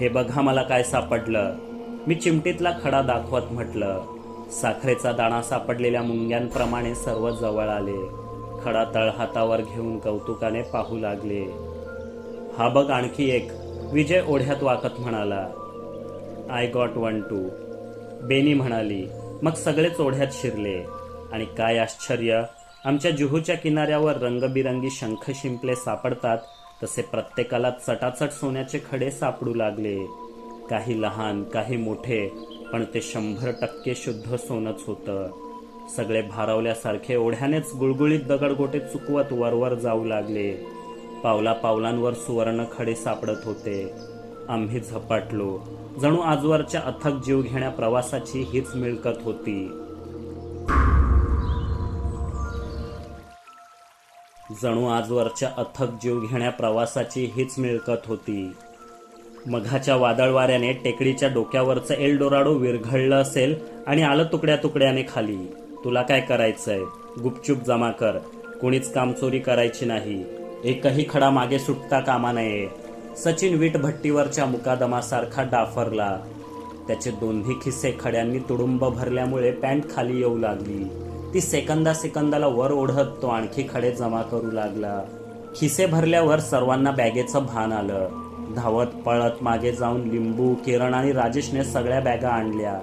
हे बघा मला काय सापडलं. मी चिमटीतला खडा दाखवत म्हटलं. साखरेचा दाणा सापडलेल्या मुंग्यांप्रमाणे सर्व जवळ आले. खडा तळहातावर घेऊन कौतुकाने पाहू लागले. हा बघ आणखी एक विजय ओढ्यात वाकत म्हणाला. I got one two Benny म्हणाली मग सगळेच ओढ्यात शिरले. आणि काय आश्चर्य आमच्या जुहूच्या किनाऱ्यावर रंगबिरंगी शंख शिंपले सापडतात तसे प्रत्येकाला चटाचट सोन्याचे खडे सापडू लागले. काही लहान काही मोठे पण ते शंभर टक्के शुद्ध सोनच होतं. सगळे भारावल्यासारखे ओढ्यानेच गुळगुळीत दगडगोटे चुकवत वरवर जाऊ लागले. पावला पावलांवर सुवर्ण खडे सापडत होते. आम्ही झपाटलो. जणू आजवरच्या अथक जीव घेण्या प्रवासाची हीच मिळकत होती. जणू आजवरच्या अथक जीव घेण्या प्रवासाची हीच मिळकत होती. मघाच्या वादळ वाऱ्याने टेकडीच्या डोक्यावरचं एल्डोराडो विरघळलं असेल आणि आलं तुकड्या तुकड्याने खाली. तुला काय करायचंय? गुपचूप जमा कर. कुणीच कामचोरी करायची नाही. एकही खडा मागे सुटता कामा नये. सचिन वीट भट्टीवरच्या मुकादमासारखा डाफरला. त्याचे दोन्ही खिस्से खड्यांनी तुडुंब भरल्यामुळे पॅन्ट खाली येऊ लागली. ती सेकंदा सेकंदाला वर ओढत तो आणखी खडे जमा करू लागला. खिसे भरल्यावर सर्वांना बॅगेचं भान आलं. धावत पळत मागे जाऊन लिंबू किरण आणि राजेशने सगळ्या बॅगा आणल्या.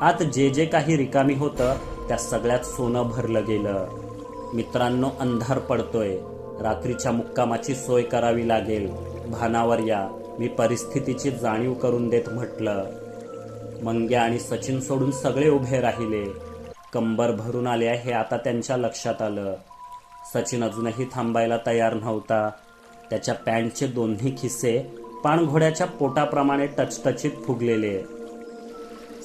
आत जे जे काही रिकामी होतं त्या सगळ्यात सोनं भरलं गेलं. मित्रांनो अंधार पडतोय. रात्रीच्या मुक्कामाची सोय करावी लागेल. भानावर या. मी परिस्थितीची जाणीव करून देत म्हटलं. मंग्या आणि सचिन सोडून सगळे उभे राहिले. कंबर भरून आल्या हे आता त्यांच्या लक्षात आलं. सचिन अजूनही थांबायला तयार नव्हता. त्याच्या पॅन्टचे दोन्ही खिस्से पाणघोड्याच्या पोटाप्रमाणे टचटचीत फुगलेले.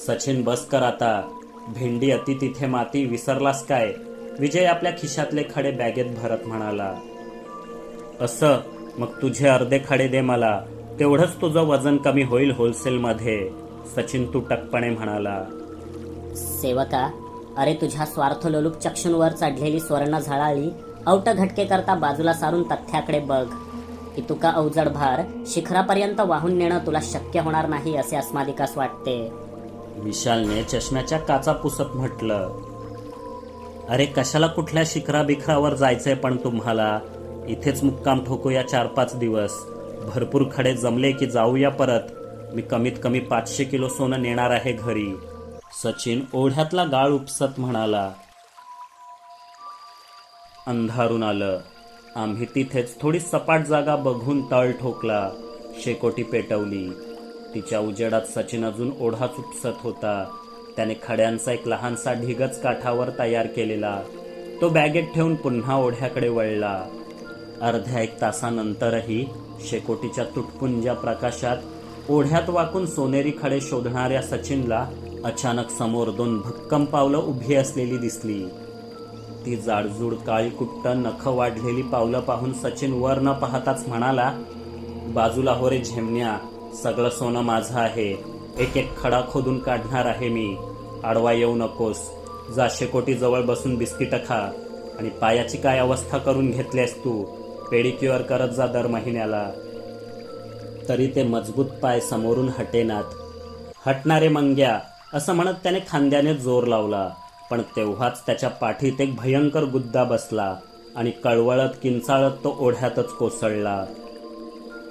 सचिन बस कर आता. भेंडी अति तिथे माती विसरलास काय? विजय आपल्या खिशातले खडे बॅगेत भरत म्हणाला. असं मग तुझे अर्धे खडे दे मला. तेवढंच तुझं वजन कमी होईल होलसेलमध्ये सचिन तुटकपणे म्हणाला. सेवका अरे तुझ्या स्वार्थलोलूप चक्षूंवर चढलेली स्वर्ण झळाळी औट घटके करता बाजूला सारून तथ्याकडे बघ. की तुका अवजड भार शिखरापर्यंत वाहून नेणं तुला शक्य होणार नाही असे अस्मादिकास वाटते. विशालने चष्म्याच्या काचा पुसत म्हटलं अरे कशाला कुठल्या शिखरा बिखरावर जायचंय पण तुम्हाला? इथेच मुक्काम ठोकूया चार पाच दिवस. भरपूर खडे जमले की जाऊया परत. मी कमीत कमी पाचशे किलो सोनं नेणार आहे घरी. सचिन ओढ्यातला गाळ उपसत म्हणाला अंधारून आलं. आम्ही तिथेच थोडी सपाट जागा बघून तळ ठोकला. शेकोटी पेटवली. तिच्या उजेडात सचिन अजून ओढाच उपसत होता. त्याने खड्यांचा एक लहानसा ढिगच काठावर तयार केलेला. तो बॅगेत ठेवून पुन्हा ओढ्याकडे वळला. अर्ध्या एक तासानंतरही शेकोटीच्या तुटपुंज्या प्रकाशात ओढ्यात वाकून सोनेरी खडे शोधणाऱ्या सचिनला अचानक समोर दोन भक्कम पावलं उभी असलेली दिसली. ती जाडजूड काळी कुट्ट नख वाढलेली पावलं पाहून सचिन वर न पाहताच म्हणाला बाजूला हो रे झेमण्या सगळं सोनं माझं आहे. एक एक खडा खोदून काढणार आहे मी. आडवा येऊ नकोस. जा शेकोटीजवळ बसून बिस्किट खा. आणि पायाची काय अवस्था करून घेतल्यास तू? पेडिक्युअर करत जा दर महिन्याला. तरी ते मजबूत पाय समोरून हटेनात. हटणारे मंग्या असं म्हणत त्याने खांद्याने जोर लावला. पण तेव्हाच त्याच्या पाठीत एक भयंकर गुद्दा बसला आणि कळवळत किंचाळत तो ओढ्यातच कोसळला.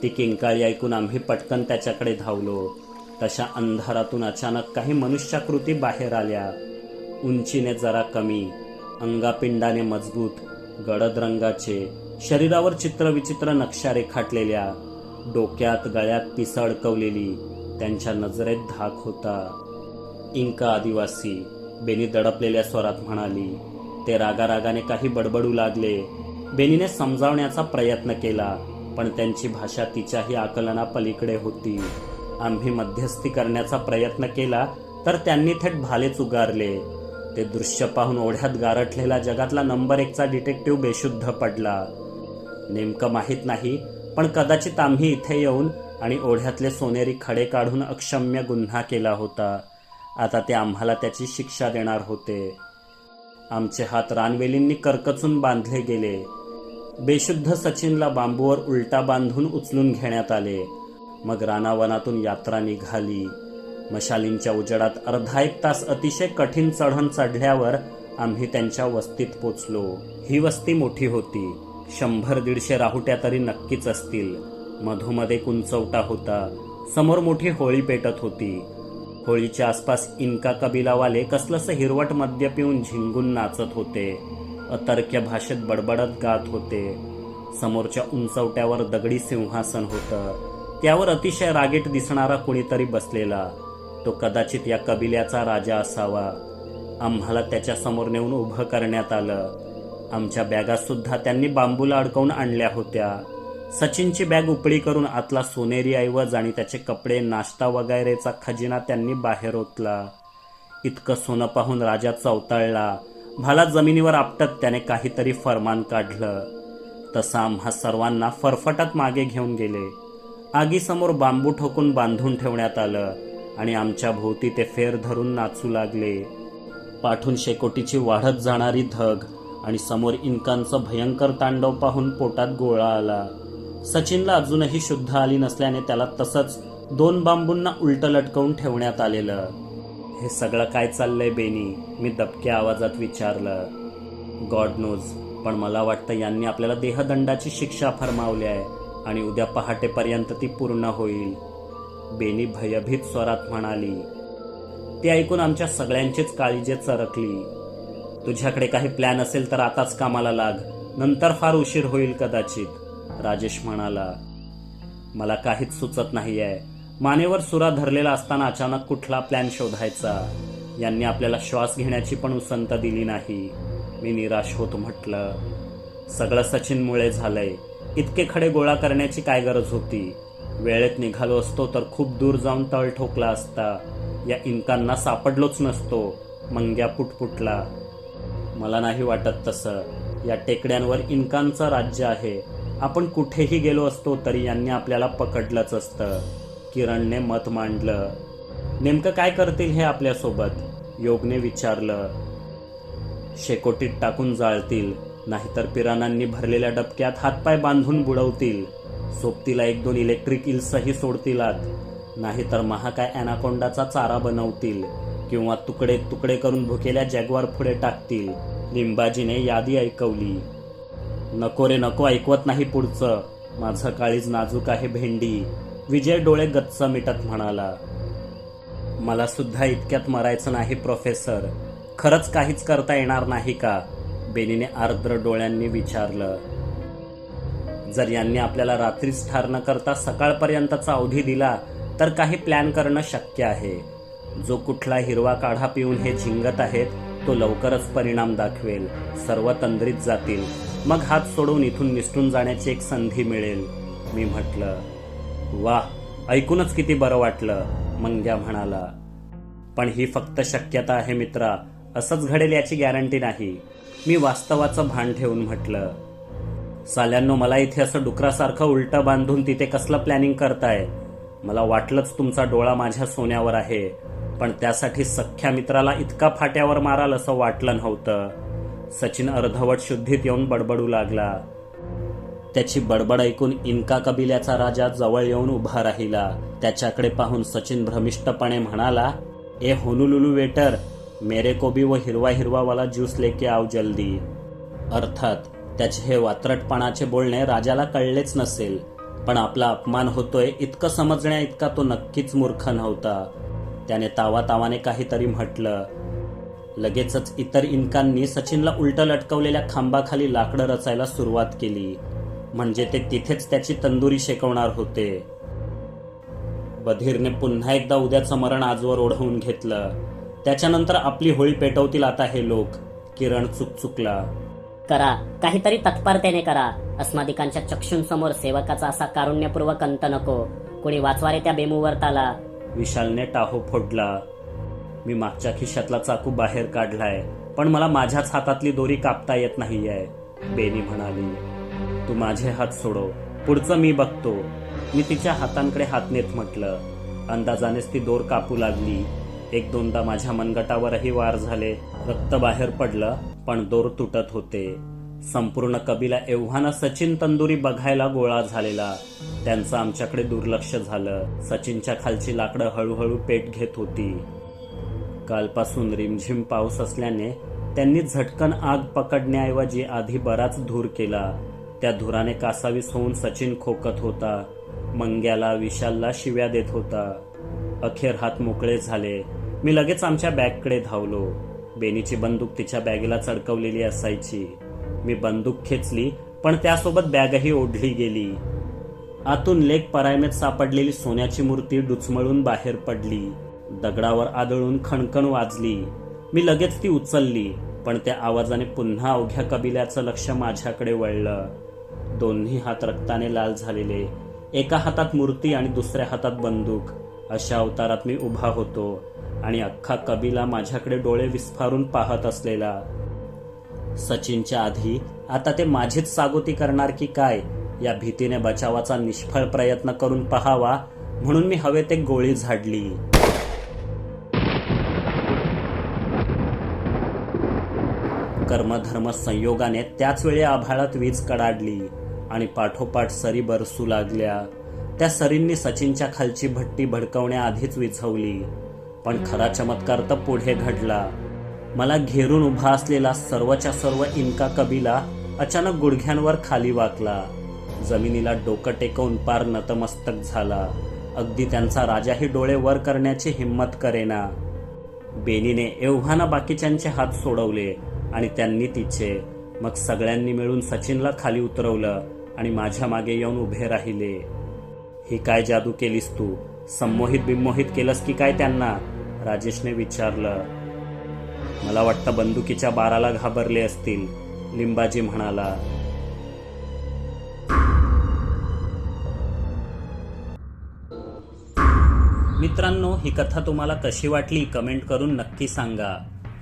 ती किंकाळी ऐकून आम्ही पटकन त्याच्याकडे धावलो. तशा अंधारातून अचानक काही मनुष्याकृती बाहेर आल्या. उंचीने जरा कमी अंगापिंडाने मजबूत गडद रंगाचे शरीरावर चित्रविचित्र नक्षा रेखाटलेल्या डोक्यात गळ्यात पिसं अडकवलेली त्यांच्या नजरेत धाक होता. इंका आदिवासी बेनी दडपलेल्या स्वरात म्हणाली ते रागारागाने काही बडबडू लागले. बेनीने समजावण्याचा प्रयत्न केला पण त्यांची भाषा तिच्याही आकलना पलीकडे होती. आम्ही मध्यस्थी करण्याचा प्रयत्न केला तर त्यांनी थेट भालेच उगारले. ते दृश्य पाहून ओढ्यात गारठलेला जगातला नंबर एकचा डिटेक्टिव्ह बेशुद्ध पडला. नेमकं माहीत नाही पण कदाचित आम्ही इथे येऊन आणि ओढ्यातले सोनेरी खडे काढून अक्षम्य गुन्हा केला होता. आता ते आम्हाला त्याची शिक्षा देणार होते. आमचे हात रानवेलींनी करकचून बांधले गेले. बेशुद्ध सचिनला बांबूवर उलटा बांधून उचलून घेण्यात आले. मग रानावनातून यात्रा निघाली. मशालींच्या उजेडात अर्धा एक तास अतिशय कठीण चढण चढल्यावर आम्ही त्यांच्या वस्तीत पोचलो. ही वस्ती मोठी होती. शंभर दीडशे राहुट्या तरी नक्कीच असतील. मधोमध एक उंचवटा होता. समोर मोठी होळी पेटत होती. होळीच्या आसपास इनका कबिलावाले कसलंसं हिरवट मद्य पिऊन झिंगून नाचत होते. अतर्क्य भाषेत बडबडत गात होते. समोरच्या उंचवट्यावर दगडी सिंहासन होतं. त्यावर अतिशय रागीट दिसणारा कुणीतरी बसलेला. तो कदाचित या कबिल्याचा राजा असावा. आम्हाला त्याच्यासमोर नेऊन उभं करण्यात आलं. आमच्या बॅगासुद्धा त्यांनी बांबूला अडकवून आणल्या होत्या. सचिनची बॅग उपडी करून आतला सोनेरी ऐवज आणि त्याचे कपडे नाश्ता वगैरेचा खजिना त्यांनी बाहेर ओतला. इतकं सोनं पाहून राजा चवताळला. भाला जमिनीवर आपटत त्याने काहीतरी फरमान काढलं. तसं आम्हा सर्वांना फरफटत मागे घेऊन गेले. आगीसमोर बांबू ठोकून बांधून ठेवण्यात आलं आणि आमच्या भोवती ते फेर धरून नाचू लागले. पाठून शेकोटीची वाढत जाणारी धग आणि समोर इंकांचं भयंकर तांडव पाहून पोटात गोळा आला. सचिनला अजूनही शुद्ध आली नसल्याने त्याला तसंच दोन बांबूंना उलट लटकवून ठेवण्यात आलेलं. हे सगळं काय चाललंय बेनी? मी दबक्या आवाजात विचारलं. गॉड नोज पण मला वाटतं यांनी आपल्याला देहदंडाची शिक्षा फरमावली आहे आणि उद्या पहाटेपर्यंत ती पूर्ण होईल. बेनी भयभीत स्वरात म्हणाली ते ऐकून आमच्या सगळ्यांचीच काळीजे चरकली. तुझ्याकडे काही प्लॅन असेल तर आताच कामाला लाग. नंतर फार उशीर होईल कदाचित. राजेश म्हणाला मला काहीच सुचत नाहीये. मानेवर सुरा धरलेला असताना अचानक कुठला प्लॅन शोधायचा? यांनी आपल्याला श्वास घेण्याची पण उसंत दिली नाही. मी निराश होत म्हटलं सगळं सचिनमुळे झालंय. इतके खडे गोळा करण्याची काय गरज होती? वेळेत निघालो असतो तर खूप दूर जाऊन तळ ठोकला असता. या इंकांना सापडलोच नसतो. मंग्या पुटपुटला. मला नाही वाटत तसं. या टेकड्यांवर इनकांचं राज्य आहे. आपण कुठेही गेलो असतो तरी यांनी आपल्याला पकडलंच असतं. किरणने मत मांडलं. नेमकं काय करतील हे आपल्यासोबत? योगने विचारलं. शेकोटीत टाकून जाळतील नाहीतर पिराणांनी भरलेल्या डबक्यात हातपाय बांधून बुडवतील. सोबतीला एक दोन इलेक्ट्रिक इल्सही सोडतील आत नाहीतर महाकाय अॅनाकोंडाचा चारा बनवतील किंवा तुकडे तुकडे करून भुकेल्या जॅगवार पुढे टाकतील. लिंबाजीने यादी ऐकवली. नको रे नको ऐकवत नाही पुढचं. माझं काळीज नाजूक आहे भेंडी. विजय डोळे गच्च मिटत म्हणाला. मला सुद्धा इतक्यात मरायचं नाही प्रोफेसर खरंच काहीच करता येणार नाही का? बेनीने आर्द्र डोळ्यांनी विचारलं. जर यांनी आपल्याला रात्रीच ठार न करता सकाळपर्यंतचा अवधी दिला तर काही प्लॅन करणं शक्य आहे. जो कुठला हिरवा काढा पिऊन हे झिंगत आहेत तो लवकरच परिणाम दाखवेल. सर्व तंद्रीत जातील. मग हात सोडून इथून निसटून जाण्याची एक संधी मिळेल. मी म्हटलं वा ऐकूनच किती बरं वाटलं मंग्या म्हणाला. पण ही फक्त शक्यता आहे मित्रा असंच घडेल याची गॅरंटी नाही. मी वास्तवाचं भान ठेवून म्हटलं साल्यांनो मला इथे असं डुकरासारखं उलटं बांधून तिथे कसलं प्लॅनिंग करताय? मला वाटलंच तुमचा डोळा माझ्या सोन्यावर आहे पण त्यासाठी सख्ख्या मित्राला इतका फाट्यावर माराल असं वाटलं नव्हतं. सचिन अर्धवट शुद्धीत येऊन बडबडू लागला. त्याची बडबड ऐकून इनका कबिल्याचा राजा जवळ येऊन उभा राहिला. त्याच्याकडे पाहून सचिन भ्रमिष्टपणे म्हणाला ए होनुलुलू वेटर मेरे को भी हिरवा हिरवा वाला ज्यूस लेके आओ जल्दी. अर्थात त्याचे हे वात्रटपणाचे बोलणे राजाला कळलेच नसेल पण आपला अपमान होतोय इतकं समजण्या इतका तो नक्कीच मूर्ख नव्हता. त्याने तावातावाने काहीतरी म्हटलं लगेचच इतर इनकांनी सचिनला उलट लटकवलेल्या खांबाखाली लाकडं रचायला सुरुवात केली. म्हणजे ते तिथेच त्याची तंदुरी शेकवणार होते. बधीरने पुन्हा एकदा उद्याचं मरण आजवर ओढवून घेतलं. त्याच्यानंतर आपली होळी पेटवतील आता हे लोक. किरण चुकचुकला करा काहीतरी तत्परतेने करा. अस्मादिकांच्या चक्षुंसमोर सेवकाचा असा कारुण्यपूर्वक अंत नको. कोणी वाचवारे त्या बेमुवर्ताला विशालने टाहो फोडला. मी मागच्या खिशातला चाकू बाहेर काढलाय पण मला माझ्याच हातातली दोरी कापता येत नाहीये. बेनी म्हणाली तू माझे हात सोडव पुढचं मी बघतो. मी तिच्या हातांकडे हात नेत म्हटलं. अंदाजानेच ती दोर कापू लागली. एक दोनदा माझ्या मनगटावरही वार झाले रक्त बाहेर पडलं पण दोर तुटत होते. संपूर्ण कबीला एव्हाना सचिन तंदुरी बघायला गोळा झालेला. त्यांचं आमच्याकडे दुर्लक्ष झालं. सचिनच्या खालची लाकडं हळूहळू पेट घेत होती. कालपासून रिमझिम पाऊस असल्याने त्यांनी झटकन आग पकडण्याऐवजी आधी बराच धूर केला. त्या धुराने कासावीस होऊन सचिन खोकत होता. मंग्याला विशालला शिव्या देत होता. अखेर हात मोकळे झाले. मी लगेच आमच्या बॅगकडे धावलो. बेनीची बंदूक तिच्या बॅगेला चढकवलेली असायची. मी बंदूक खेचली पण त्यासोबत बॅगही ओढली गेली. आतून लेक परायमेत सापडलेली सोन्याची मूर्ती डुचमळून बाहेर पडली. दगडावर आदळून खणखण वाजली. मी लगेच ती उचलली पण त्या आवाजाने पुन्हा अवघ्या कबिल्याचं लक्ष माझ्याकडे वळलं. दोन्ही हात रक्ताने लाल झालेले. एका हातात मूर्ती आणि दुसऱ्या हातात बंदूक. अशा अवतारात मी उभा होतो आणि अख्खा कबिला माझ्याकडे डोळे विस्फारून पाहत असलेला. सचिनच्या आधी आता ते माझीच सागोती करणार की काय? या भीतीने बचावाचा निष्फळ प्रयत्न करून पहावा म्हणून मी हवेत एक गोळी झाडली. कर्मधर्म संयोगाने त्याच वेळी आभाळात वीज कडाडली आणि पाठोपाठ सरी बरसू लागल्या. त्या सरींनी सचिनच्या खालची भट्टी भडकवण्याआधीच विझवली. पण खरा चमत्कार तर पुढे घडला. मला घेरून उभा असलेला सर्वच्या सर्व इनका कबीला अचानक गुडघ्यांवर खाली वाकला. जमिनीला डोकं टेकवून पार नतमस्तक झाला. अगदी त्यांचा राजाही डोळे वर करण्याची हिंमत करेना. बेनीने एव्हाना बाकीच्यांचे हात सोडवले. आणि त्यांनी तिचे मग सगळ्यांनी मिळून सचिनला खाली उतरवलं आणि माझ्या मागे येऊन उभे राहिले. ही काय जादू केलीस तू? संमोहित बिमोहित केलंस की काय त्यांना? राजेशने विचारलं. मला वाटतं बंदुकीच्या बाराला घाबरले असतील लिंबाजी म्हणाला. मित्रांनो ही कथा तुम्हाला कशी वाटली कमेंट करून नक्की सांगा.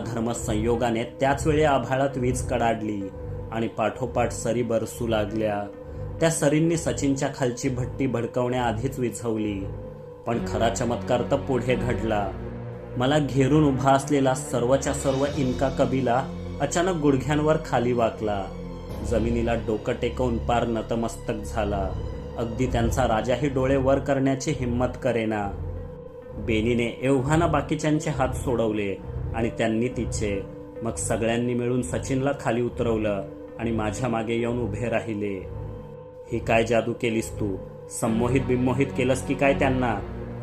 कर्मधर्म संयोगाने त्याच वेळी आभाळात वीज कडाडली आणि पाठोपाठ सरी बरसू लागल्या. त्या सरींनी सचिनच्या खालची भट्टी भडकवण्याआधीच विझवली. पण खरा चमत्कार तर पुढे घडला. मला घेरून उभा असलेला सर्वच्या सर्व इनका कबीला अचानक गुडघ्यांवर खाली वाकला. जमिनीला डोकं टेकवून पार नतमस्तक झाला. अगदी त्यांचा राजाही डोळे वर करण्याची हिंमत करेना. बेनीने एव्हाना बाकीच्यांचे हात सोडवले. आणि त्यांनी तिचे मग सगळ्यांनी मिळून सचिनला खाली उतरवलं आणि माझ्या मागे येऊन उभे राहिले. ही काय जादू केलीस तू? संमोहित बिमोहित केलंस की काय त्यांना?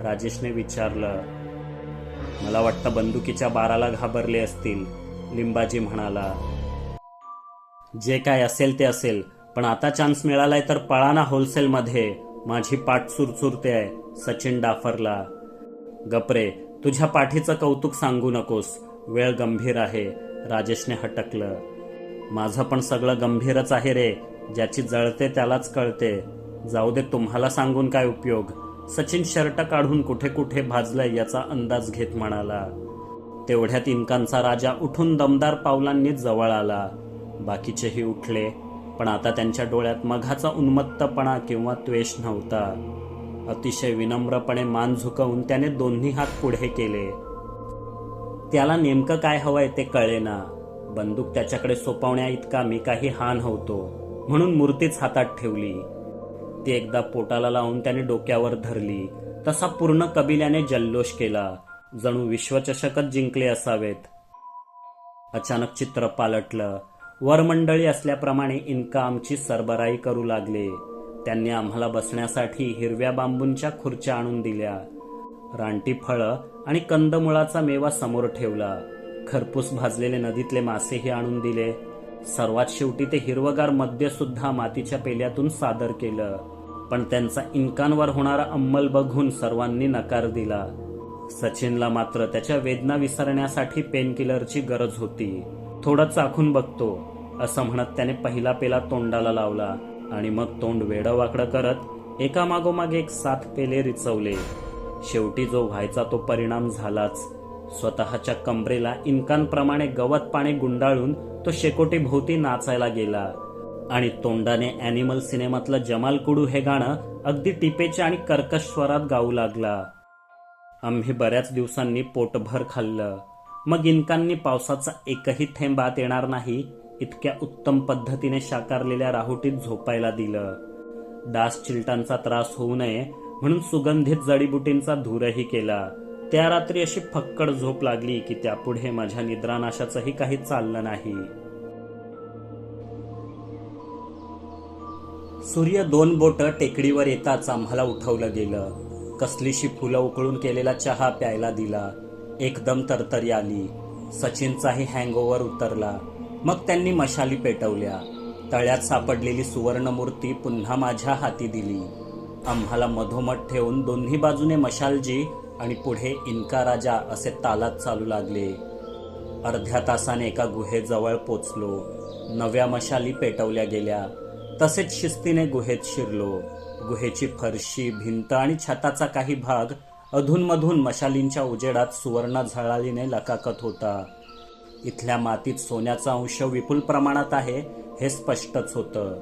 राजेशने विचारलं. मला वाटतं बंदुकीच्या बाराला घाबरले असतील लिंबाजी म्हणाला. जे काय असेल ते असेल पण आता चान्स मिळालाय तर पळाना होलसेलमध्ये माझी पाठ चुरचुरते आहे सचिन डाफरला. गपरे तुझ्या पाठीचं कौतुक सांगू नकोस. वेळ गंभीर आहे. राजेशने हटकलं. माझं पण सगळं गंभीरच आहे रे. ज्याची जळते त्यालाच कळते. जाऊ दे तुम्हाला सांगून काय उपयोग? सचिन शर्ट काढून कुठे कुठे भाजलंय याचा अंदाज घेत म्हणाला. तेवढ्यात इनकांचा राजा उठून दमदार पावलांनी जवळ आला. बाकीचेही उठले पण आता त्यांच्या डोळ्यात मघाचा उन्मत्तपणा किंवा त्वेष नव्हता. अतिशय विनम्रपणे मान झुकवून त्याने दोन्ही हात पुढे केले. त्याला नेमकं काय हवंय ते कळेना. बंदूक त्याच्याकडे सोपवण्या इतका मी काही हा नव्हतो म्हणून मूर्तीच हातात ठेवली. ती एकदा पोटाला लावून त्याने डोक्यावर धरली. तसा पूर्ण कबिल्याने जल्लोष केला. जणू विश्वचषकच जिंकले असावेत. अचानक चित्र पालटलं. वरमंडळी असल्याप्रमाणे इनका आमची सरबराई करू लागले. त्यांनी आम्हाला बसण्यासाठी हिरव्या बांबूंच्या खुर्च्या आणून दिल्या. रानटी फळं आणि कंदमुळाचा मेवा समोर ठेवला. खरपूस भाजलेले नदीतले मासेही आणून दिले. सर्वात शेवटी ते हिरवगार मद्य सुद्धा मातीच्या पेल्यातून सादर केलं. पण त्यांचा इनकांवर होणारा अंमल बघून सर्वांनी नकार दिला. सचिनला मात्र त्याच्या वेदना विसरण्यासाठी पेनकिलरची गरज होती. थोडं चाखून बघतो असं म्हणत त्याने पहिला पेला तोंडाला लावला. आणि मग तोंड वेडवाकडं करत एकामागोमाग एक सात पेले रिचवले. शेवटी जो व्हायचा तो परिणाम झालाच. स्वतःच्या कमरेला इनकांप्रमाणे गवत पाणी गुंडाळून तो शेकोटी भोवती नाचायला गेला. आणि तोंडाने अॅनिमल सिनेमातलं जमाल कुडू हे गाणं अगदी टिपेच्या आणि कर्कश स्वरात गाऊ लागला. आम्ही बऱ्याच दिवसांनी पोटभर खाल्लं. मग इनकांनी पावसाचा एकही थेंब आत येणार नाही इतक्या उत्तम पद्धतीने शाकारलेल्या राहुटीत झोपायला दिलं. डास चिलटांचा त्रास होऊ नये म्हणून सुगंधित जडीबुटींचा धूरही केला. त्या रात्री अशी फक्कड झोप लागली की त्यापुढे माझ्या निद्रानाशाचंही काही चाललं नाही. सूर्य दोन बोट टेकडीवर येताच आम्हाला उठवलं गेलं. कसलीशी फुलं उकळून केलेला चहा प्यायला दिला. एकदम तरतरी आली. सचिनचाही हँगओव्हर उतरला. मग त्यांनी मशाली पेटवल्या. तळ्यात सापडलेली सुवर्णमूर्ती पुन्हा माझ्या हाती दिली. आम्हाला मधोमध ठेवून दोन्ही बाजूने मशालजी आणि पुढे इनका राजा असे तालात चालू लागले. अर्ध्या तासाने एका गुहेजवळ पोचलो. नव्या मशाली पेटवल्या गेल्या. तसेच शिस्तीने गुहेत शिरलो. गुहेची फरशी भिंत आणि छताचा काही भाग अधूनमधून मशालींच्या उजेडात सुवर्ण झळालीने लकाकत होता. इथल्या मातीत सोन्याचा अंश विपुल प्रमाणात आहे हे स्पष्टच होतं.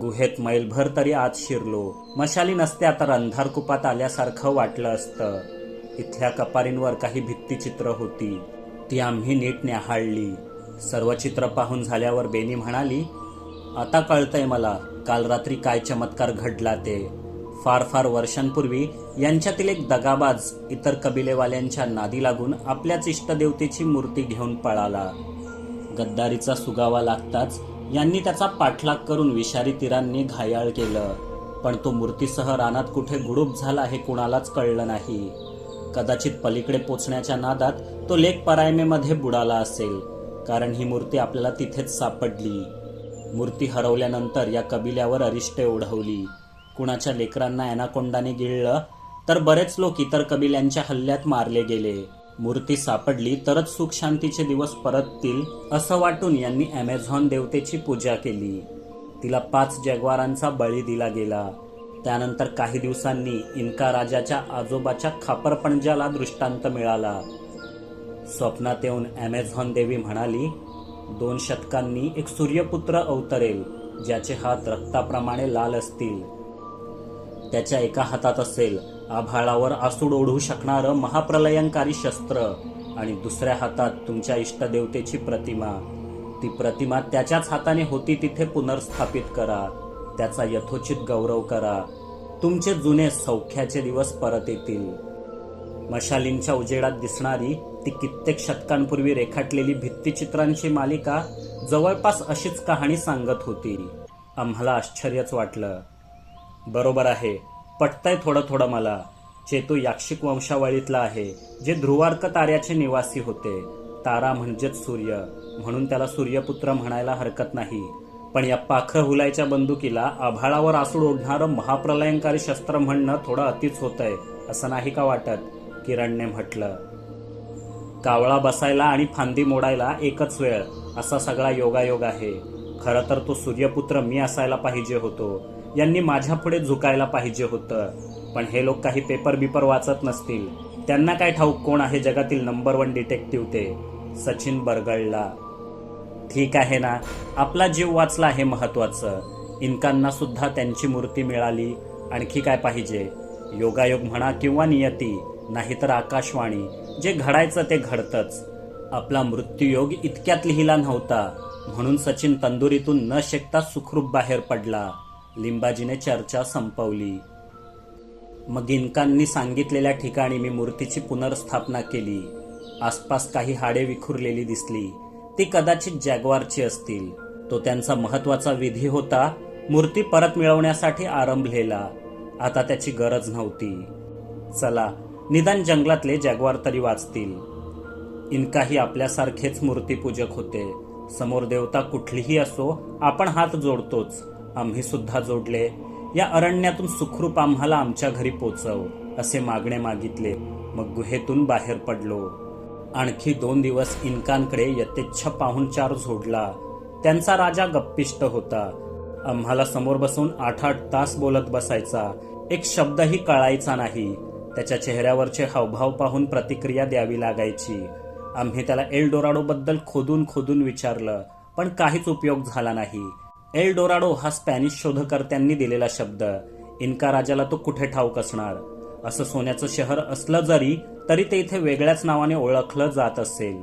गुहेत मैलभर तरी आत शिरलो. मशाली नसत्या तर अंधारकुपात आल्यासारखं वाटलं असतं. इथल्या कपारींवर काही भित्तीचित्र होती. ती आम्ही नीट न्याहाळली. सर्व चित्र पाहून झाल्यावर बेनी म्हणाली आता कळतंय मला काल रात्री काय चमत्कार घडला ते. फार फार वर्षांपूर्वी यांच्यातील एक दगाबाज इतर कबिलेवाल्यांच्या नादी लागून आपल्याच इष्टदेवतेची मूर्ती घेऊन पळाला. गद्दारीचा सुगावा लागताच यांनी त्याचा पाठलाग करून विषारी तीरांनी घायाळ केलं. पण तो मूर्तीसह रानात कुठे गुडूप झाला हे कुणालाच कळलं नाही. कदाचित पलीकडे पोचण्याच्या नादात तो लेख परायमेमध्ये बुडाला असेल कारण ही मूर्ती आपल्याला तिथेच सापडली. मूर्ती हरवल्यानंतर या कबिल्यावर अरिष्टे ओढवली. कुणाच्या लेकरांना ॲनाकोंडाने गिळलं तर बरेच लोक इतर कबिल्यांच्या हल्ल्यात मारले गेले. मूर्ती सापडली तरच सुख शांतीचे दिवस परततील असं वाटून यांनी अमेझॉन देवतेची पूजा केली. तिला पाच जगवारांचा बळी दिला गेला. त्यानंतर काही दिवसांनी इन्का राजाच्या आजोबाच्या खापरपणजाला दृष्टांत मिळाला. स्वप्नात येऊन अमेझॉन देवी म्हणाली दोन शतकांनी एक सूर्यपुत्र अवतरेल ज्याचे हात रक्ताप्रमाणे लाल असतील. त्याच्या एका हातात असेल आभाळावर आसूड ओढू शकणारं महाप्रलयंकारी शस्त्र आणि दुसऱ्या हातात तुमच्या इष्टदेवतेची प्रतिमा. ती प्रतिमा त्याच्याच हाताने होती तिथे पुनर्स्थापित करा. त्याचा यथोचित गौरव करा. तुमचे जुने सौख्याचे दिवस परत येतील. मशालींच्या उजेडात दिसणारी ती कित्येक शतकांपूर्वी रेखाटलेली भित्तिचित्रांची मालिका जवळपास अशीच कहाणी सांगत होती. आम्हाला आश्चर्यच वाटलं. बरोबर आहे. पटतंय थोडं थोडं मला. चेतू याक्षिक वंशावळीतला आहे जे ध्रुवार्क ताऱ्याचे निवासी होते. तारा म्हणजेच सूर्य. म्हणून त्याला सूर्यपुत्र म्हणायला हरकत नाही. पण या पाखर हुलायच्या बंदुकीला आभाळावर आसूड ओढणारं महाप्रलयंकारी शस्त्र म्हणणं थोडं अतिच होतंय असं नाही का वाटत? किरणने म्हटलं. कावळा बसायला आणि फांदी मोडायला एकच वेळ असा सगळा योगायोग आहे. खरं तर तो सूर्यपुत्र मी असायला पाहिजे होतो. यांनी माझ्यापुढे झुकायला पाहिजे होतं. पण हे लोक काही पेपर बिपर वाचत नसतील. त्यांना काय ठाऊक कोण आहे जगातील नंबर वन डिटेक्टिव्ह ते? सचिन बरगळला. ठीक आहे ना? आपला जीव वाचला हे महत्वाचं. इनकांना सुद्धा त्यांची मूर्ती मिळाली. आणखी काय पाहिजे? योगायोग म्हणा किंवा नियती नाहीतर आकाशवाणी. जे घडायचं ते घडतंच. आपला मृत्यूयोग इतक्यात लिहिला नव्हता. म्हणून सचिन तंदुरीतून न शेकता सुखरूप बाहेर पडला. लिंबाजीने चर्चा संपवली. मग इनकांनी सांगितलेल्या ठिकाणी मी मूर्तीची पुनर्स्थापना केली. आसपास काही हाडे विखुरलेली दिसली. ती कदाचित जॅग्वारची असतील. तो त्यांचा महत्त्वाचा विधी होता मूर्ती परत मिळवण्यासाठी आरंभलेला. आता त्याची गरज नव्हती. चला निदान जंगलातले जॅग्वार तरी वाचतील. इनकाही आपल्यासारखेच मूर्तीपूजक होते. समोर देवता कुठलीही असो आपण हात जोडतोच. आम्ही सुद्धा जोडले. या अरण्यातून सुखरूप आम्हाला आमच्या घरी पोचव असे मागणे मागितले. मग गुहेतून बाहेर पडलो. आणखी दोन दिवस इनकांकडे यथेच्छ पाहुणचार झोडला. त्यांचा राजा गप्पिष्ट होता. आम्हाला समोर बसून आठ आठ तास बोलत बसायचा. एक शब्दही कळायचा नाही. त्याच्या चेहऱ्यावरचे हावभाव पाहून प्रतिक्रिया द्यावी लागायची. आम्ही त्याला एल डोराडो बद्दल खोदून खोदून विचारलं पण काहीच उपयोग झाला नाही. एल डोराडो हा स्पॅनिश शोधकर्त्यांनी दिलेला शब्द. इन्का राजाला तो कुठे ठाऊक असणार? असं सोन्याचं शहर असलं जरी तरी ते इथे वेगळ्याच नावाने ओळखलं जात असेल.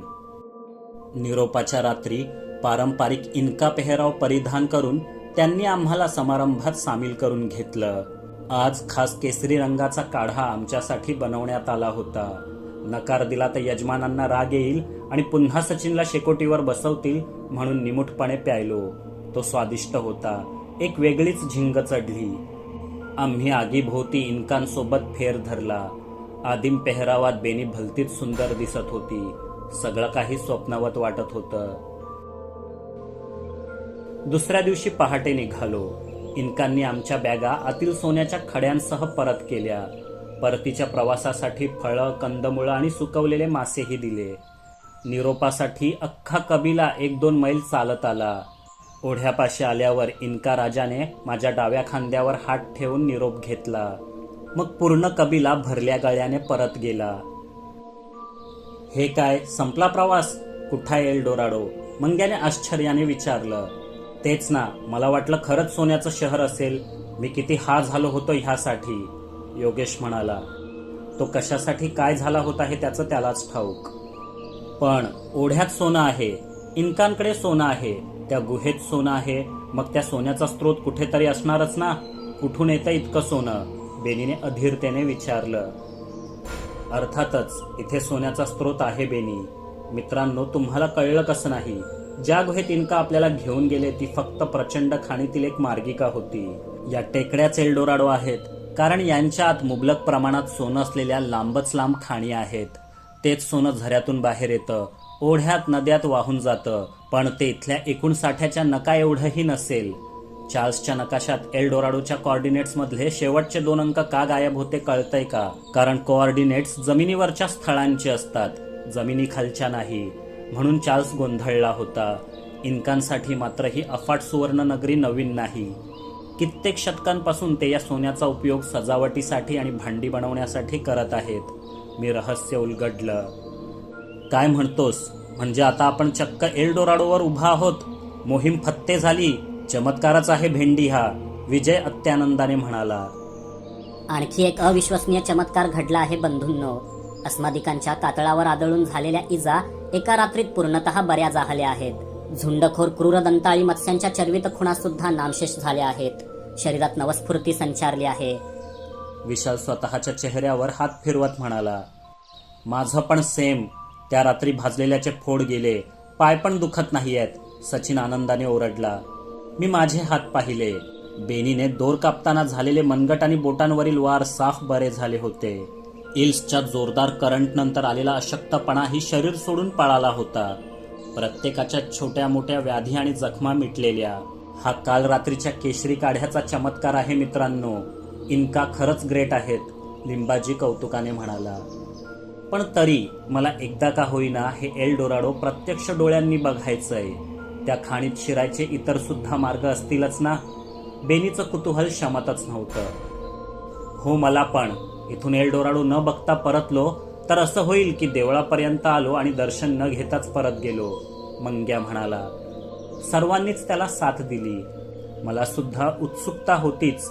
निरोपाच्या रात्री पारंपरिक इन्का पेहराव परिधान करून त्यांनी आम्हाला समारंभात सामील करून घेतलं. आज खास केसरी रंगाचा काढा आमच्यासाठी बनवण्यात आला होता. नकार दिला तर यजमानांना राग येईल आणि पुन्हा सचिनला शेकोटीवर बसवतील म्हणून निमूटपणे प्यायलो. तो स्वादिष्ट होता. एक वेगळीच झिंग चढली. आम्ही आगीभोवती इन्कांसोबत फेर धरला. आदिम पेहरावात बेनी भलतीच सुंदर दिसत होती. सगळं काही स्वप्नवत वाटत होतं. दुसऱ्या दिवशी पहाटे निघालो. इन्कांनी आमच्या बॅगा आतील सोन्याच्या खड्यांसह परत केल्या. परतीच्या प्रवासासाठी फळं कंदमुळं आणि सुकवलेले मासेही दिले. निरोपासाठी अख्खा कबिला एक दोन मैल चालत आला. ओढ्यापाशी आल्यावर इनका राजाने माझ्या डाव्या खांद्यावर हात ठेवून निरोप घेतला. मग पूर्ण कबिला भरल्या गळ्याने परत गेला. हे काय संपला प्रवास? कुठा येईल डोराडो? मंग्याने आश्चर्याने विचारलं. तेच ना मला वाटलं खरंच सोन्याचं शहर असेल. मी किती हा झालो होतो ह्यासाठी योगेश म्हणाला. तो कशासाठी काय झाला होता हे त्याचं त्यालाच ठाऊक. पण ओढ्यात सोनं आहे. इन्कांकडे सोनं आहे. त्या गुहेत सोनं आहे. मग त्या सोन्याचा स्रोत कुठेतरी असणारच ना? कुठून येतं इतकं सोनं? बेनीने अधीरतेने विचारलं. अर्थातच इथे सोन्याचा स्रोत आहे बेनी. मित्रांनो तुम्हाला कळलं कसं नाही? ज्या गुहेत इनका आपल्याला घेऊन गेले ती फक्त प्रचंड खाणीतील एक मार्गिका होती. या टेकड्याच एल्डोराडो आहेत. कारण यांच्या आत मुबलक प्रमाणात सोनं असलेल्या लांबच लांब खाणी आहेत. तेच सोनं झऱ्यातून बाहेर येतं. ओढ्यात नद्यात वाहून जातं. पण ते इथल्या एकूण साठ्याच्या नका एवढंही नसेल. चार्ल्सच्या नकाशात एल्डोराडोच्या डोराडोच्या मधले शेवटचे दोन अंक का गायब होते कळतंय का? कारण कोऑर्डिनेट्स जमिनीवरच्या स्थळांचे असतात. जमिनीखालच्या नाही. म्हणून चार्ल्स गोंधळला होता. इन्कांसाठी मात्र ही अफाट सुवर्ण नगरी नवीन नाही. कित्येक शतकांपासून ते या सोन्याचा उपयोग सजावटीसाठी आणि भांडी बनवण्यासाठी करत आहेत. मी रहस्य उलगडलं. काय म्हणतोस? म्हणजे आता आपण चक्क एल्डोराडोवर उभा आहोत. मोहीम फत्ते झाली. चमत्कारच आहे भेंडी हा विजय अत्यानंदाने म्हणाला. आणखी एक अविश्वसनीय चमत्कार घडला आहे बंधूंनो. अस्मादिकांच्या कातळावर आदळून झालेल्या इजा एका रात्रीत पूर्णतः बऱ्या झाल्या आहेत. झुंडखोर क्रूर दंताळी मत्स्यांच्या चर्वित खुणा सुद्धा नामशेष झाल्या आहेत. शरीरात नवस्फूर्ती संचारली आहे. विशाल स्वतःच्या चेहऱ्यावर हात फिरवत म्हणाला माझं पण सेम त्या रात्री भाजलेल्याचे फोड गेले. पाय पण दुखत नाहीयेत. सचिन आनंदाने ओरडला. मी माझे हात पाहिले. बेनीने दोर कापताना झालेले मनगट आणि बोटांवरील वार साफ बरे झाले होते. इल्सच्या जोरदार करंट नंतर आलेला अशक्तपणा ही शरीर सोडून पळाला होता. प्रत्येकाच्या छोट्या मोठ्या व्याधी आणि जखमा मिटलेल्या. हा काल रात्रीच्या केशरी काढ्याचा चमत्कार आहे मित्रांनो. इनका खरंच ग्रेट आहेत लिंबाजी कौतुकाने म्हणाला. पण तरी मला एकदा का होईना हे एल डोराडो प्रत्यक्ष डोळ्यांनी बघायचं आहे त्या खाणीत शिरायचे इतर सुद्धा मार्ग असतीलच ना? बेनीचं कुतूहल शमतच नव्हतं. हो मला पण. इथून एल डोराडो न बघता परतलो तर असं होईल की देवळापर्यंत आलो आणि दर्शन न घेताच परत गेलो मंग्या म्हणाला. सर्वांनीच त्याला साथ दिली. मला सुद्धा उत्सुकता होतीच